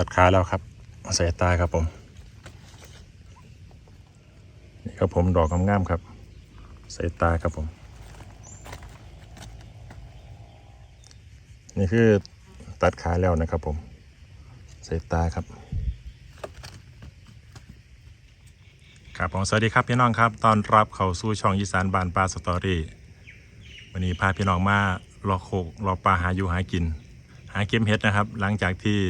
ตัดขาแล้วครับใส่ตาครับผม นี่ครับผมดอกงามๆครับ ใส่ตาครับผม นี่คือตัดขาแล้วนะครับผม ใส่ตาครับ ครับผมสวัสดีครับพี่น้องครับ ตอนรับเข้าสู่ช่องอีสานบานปลาสตอรี่วันนี้พาพี่น้องมารอโคกรอปลาหาอยู่หากิน หาเก็บเห็ดนะครับ หลังจากที่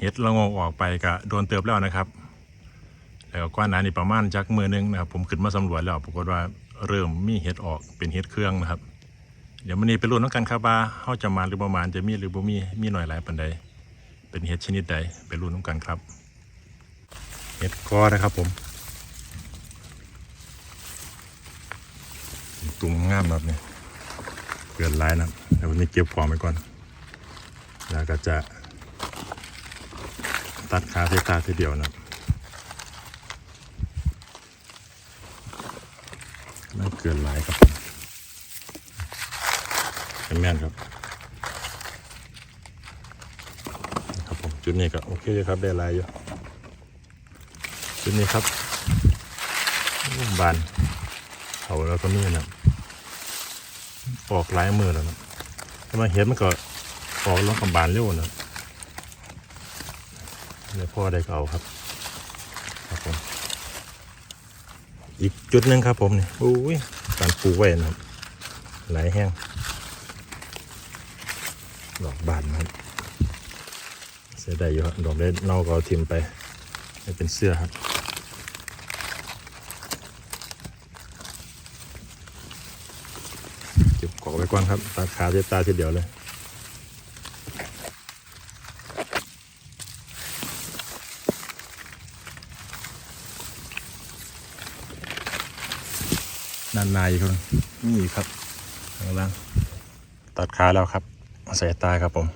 เห็ดละงงออกไปก็โดนเติบแล้วนะครับ แล้วกว่านั้นนี่ประมาณจักมือหนึงนะครับ ผมขึ้นมาสำรวจแล้วปรากฏว่าเริ่มมีเห็ดออกเป็นเห็ดเครื่องนะครับ เดี๋ยวมันนี้ไปรุ่นน้องกันครับว่าเขาจะมาหรือประมาณจะมีหรือบ่มีมีหน่อยหลายปันใดเป็นเห็ดชนิดใดไปรุ่นน้องกันครับเห็ดกอนะครับผมตุ่มงามแบบนี้เกิดลายนะเดี๋ยววันนี้เก็บของไปก่อน แล้วก็จะ ตัดขาเทตาทีเดียวนะไม่เกินหลายครับผมเป็นแม่นครับครับผมจุดนี้ก็โอเคอยู่ครับได้ลายอยู่จุดนี้ครับบานเขาแล้วก็มีนะออกหลายมือแล้วนะถ้ามาเห็นมันก็ออกลงกำบานเร็วนะ เลยพ่อได้ก็เอาครับครับผมอีกจุดหนึ่งครับผมนี่อุ้ยการปูไว้นะครับหลายแห้งดอกบานนะครับเสียดายอยู่ครับดอกได้น่าก็เอาทิมไปให้เป็นเสื้อครับเก็บกอกไว้ก่อนครับตัดขาเจ็บตาทีเดียวเลย นานๆอีกคนนี่ครับข้างล่างตัดขาแล้วครับใส่ตาครับผม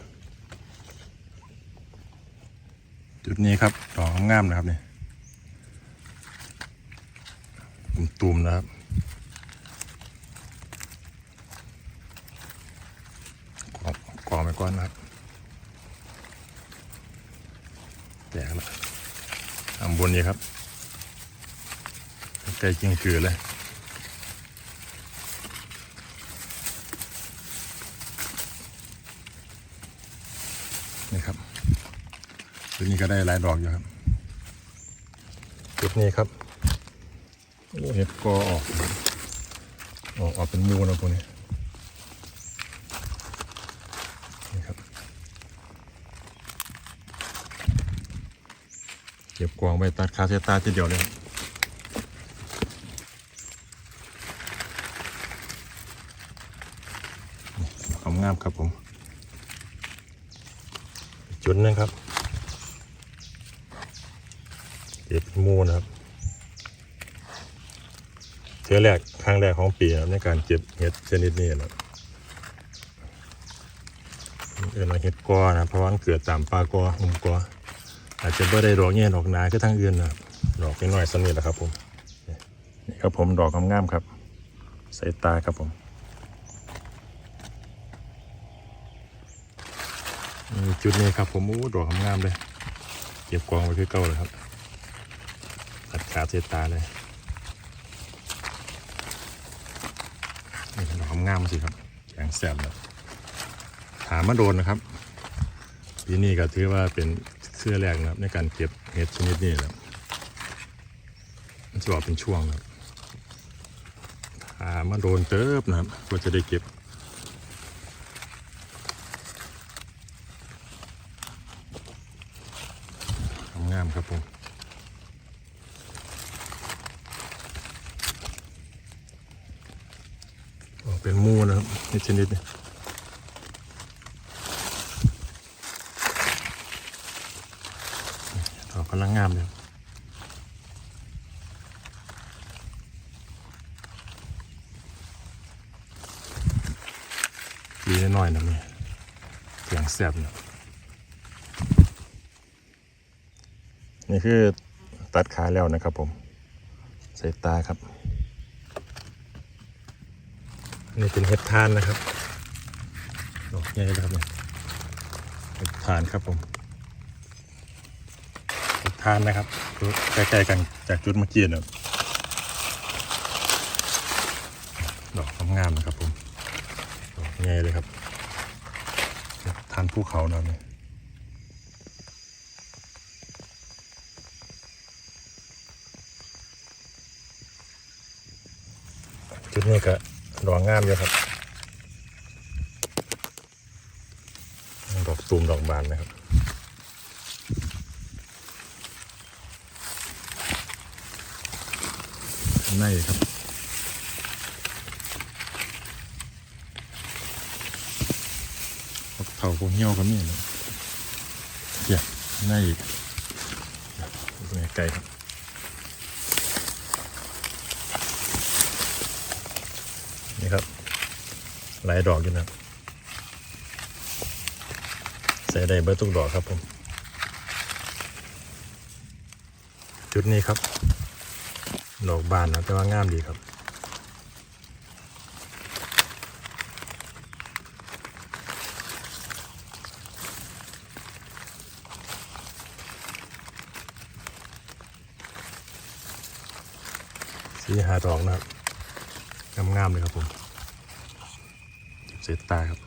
จุดนี้ครับดอกงามนะครับนี่ตุ่มๆนะครับกรอบกรอบไปก่อนนะครับแตกแล้วอันบนนี้ครับใกล้เคียงคือเลย นี่ครับ จุดนี้ก็ได้หลายดอกอยู่ครับจุดนี้ครับโอ้เห็ดก็ออกออกออกเป็นมูนะพวกนี้นี่ครับเก็บกวางไปตัดคาเซตาทีเดียวเลยครับนี่ความงามครับผมอีกจุดหนึงครับเก็บมูนะครับเทือแรกครั้งแรกของปีนะในการเก็บเห็ดชนิดนี้นะเอื่นว่าเห็ดกอนะเพราะว่ามันเกิดตามปลากอหุ่มกออาจจะไม่ได้ดอกเงี้ยดอกหนาคือทางอื่นนะดอกน้อยๆสนิดแหละครับผมนี่ครับผมดอกงามๆครับใส่ตาครับผมจุดนี้ครับผมอู้ดอกงามๆเลยเก็บกองไว้คือเก่าเลยครับ ตัดขาดใส่ตาเลยนี่ดอกงามสิครับแข็งแสบเลยหามาโดนนะครับปีนี้ก็ถือว่าเป็นเสื้อแรกนะครับ ในการเก็บเห็ดชนิดนี้นะครับมันจะออกเป็นช่วงนะครับหามาโดนเติบนะครับก็จะได้เก็บงามครับผมออก เป็นมูนะครับเห็ดชนิดนี้ดอกกำลังงามเลยดีน้อยนะนี่เสียงแสบนะนี่คือตัดขาแล้วนะครับผม ใส่ตาครับ นี่เป็นเห็ดทานนะครับดอกใหญ่แล้วครับเนี่ยเห็ดทานครับผมจุดทานนะครับใกล้ๆกันจากจุดเมื่อกี้นะครับดอกงามๆนะครับผมดอกใหญ่เลยครับทานภูเขาเนาะนี่ยจุดนี้ก็ ดอกงามอยู่ครับ ดอกตูมดอกบานนะครับข้างในครับเถาพวกเหี่ยวก็มีนะเดี๋ยวข้างในอีกเป็นไกลครับ นี่ครับ หลายดอกอยู่นะใส่ได้เบอร์ทุกดอกครับผม จุดนี้ครับ ดอกบานนะแต่ว่างามดีครับสีหาดอกนะครับ งามๆเลยครับผมเสร็จตาครับ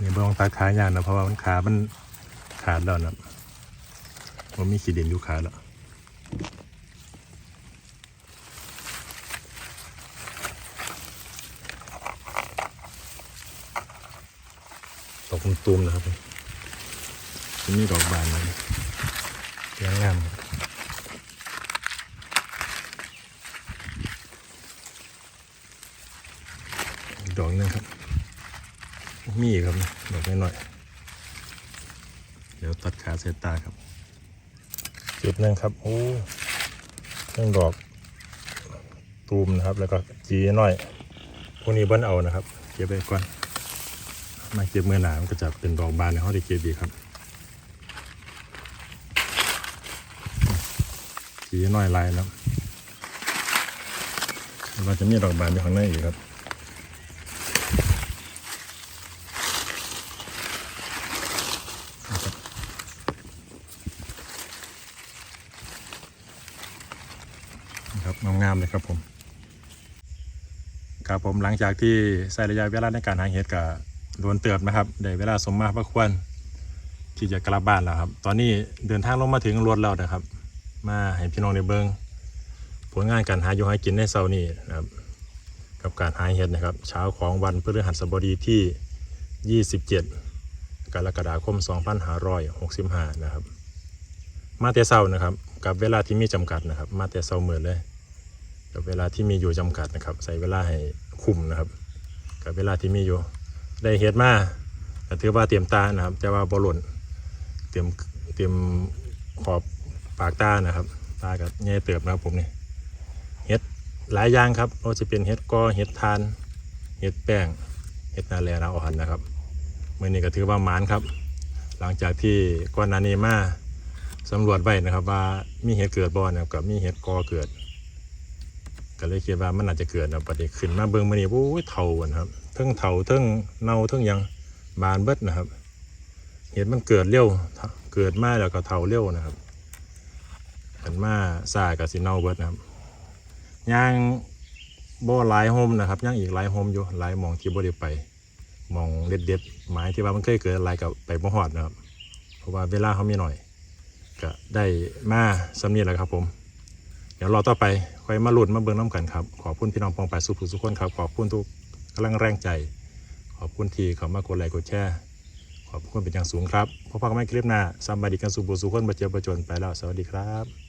นี่บองตาขายานนะเพราะว่ามันขามันขาดแล้วนะครับผมมีขีดเด่นอยู่ขาแล้วดอกตูมนะครับนี่ดอกบานเลยเลี้ยงงามครับอีกดอกหนึงครับ มีครับดอกน้อยๆเดี๋ยวตัดขาเสยตาครับ จุดหนึงครับโอ้เรื่องดอกตูมนะครับ แล้วก็จีน้อยพวกนี้เบิ้ลเอานะครับ เก็บไปก่อนมาเก็บเมื่อหนามันก็จะเป็นดอกบานในห้องที่เก็บดีครับสีน้อยลายนะครับแล้วก็จะมีดอกบานอยู่ข้างในอีกครับ ครับงามๆเลยครับผมครับผมหลังจากที่ใช้ระยะเวลาในการหาเห็ดกับโดนเติบนะครับได้เวลาสมมาพระควรที่จะกลับบ้านแล้วครับ ตอนนี้เดินทางลงมาถึงรถแล้วนะครับ มาให้พี่น้องในเบิงผลงานการหาอยู่หากินในเซานี้นะครับ กับการหาเห็ดนะครับ เช้าของวันพฤหัสบดีที่ 27 กรกฎาคม 2565 นะครับ มาแต่เช้านะครับ กับเวลาที่มีจำกัดนะครับ มาแต่เช้าเหมือนเลยกับเวลาที่มีอยู่จำกัดนะครับ ใส่เวลาให้คุ้มนะครับ กับเวลาที่มีอยู่ ได้เฮ็ดมาก็ถือว่าเตรียมตานะครับ แต่ว่าบอหล่นเตรียมเตรียมขอบปากตานะครับ ตากับแง่เติบนะครับผมนี่เฮ็ดหลายอย่างครับว่าจะเป็นเฮ็ดกอเฮ็ดทานเฮ็ดแป้งเฮ็ดนาแลนาอ่อนนะครับมื่อนี้ก็ถือว่าหมานครับ หลังจากที่ก่อนนานี้มา สำรวจไว้นะครับว่ามีเห็ดเกิดบ่นะครับกับมีเห็ดกอเกิด ก็เลยคิดว่ามันอาจจะเกิดนะประเดี๋ยวขึ้นมาเบิ่งมันนี่โอ้ยเถาอะนครับเทั้งเถาเทั้งเน่าเทั้งยังบานเบิดนะครับ เห็ดมันเกิดเร็วเกิดมาแล้วก็เถาเร็วนะครับกันมาซากับสิเน่าเบิดนะครับย่างบ่หลายโฮมนะครับย่างอีกหลายโฮมอยู่หลายมองที่บ่ได้ไปมองเด็ดเด็ดๆหมายที่ว่ามันเคยเกิดอะไรกับไปบ่ฮอดนะครับ เพราะว่าเวลาเขามีหน่อย ก็ได้มาสำเนียแหละครับผม เดี๋ยวรอต่อไปค่อยมาหลุดมาเบิ่งน้ำกันครับ ขอบคุณพี่น้องปองไปสุขสุขคนครับ ขอบคุณทุกกำลังแรงใจ ขอบคุณที่เขามากดไลค์กดแชร์ขอบคุณเป็นอย่างสูงครับพบกันใหม่คลิปหน้าสวัสดีกันสุบุสุขคนบาเจ็บบาจนไปแล้ว สวัสดีครับ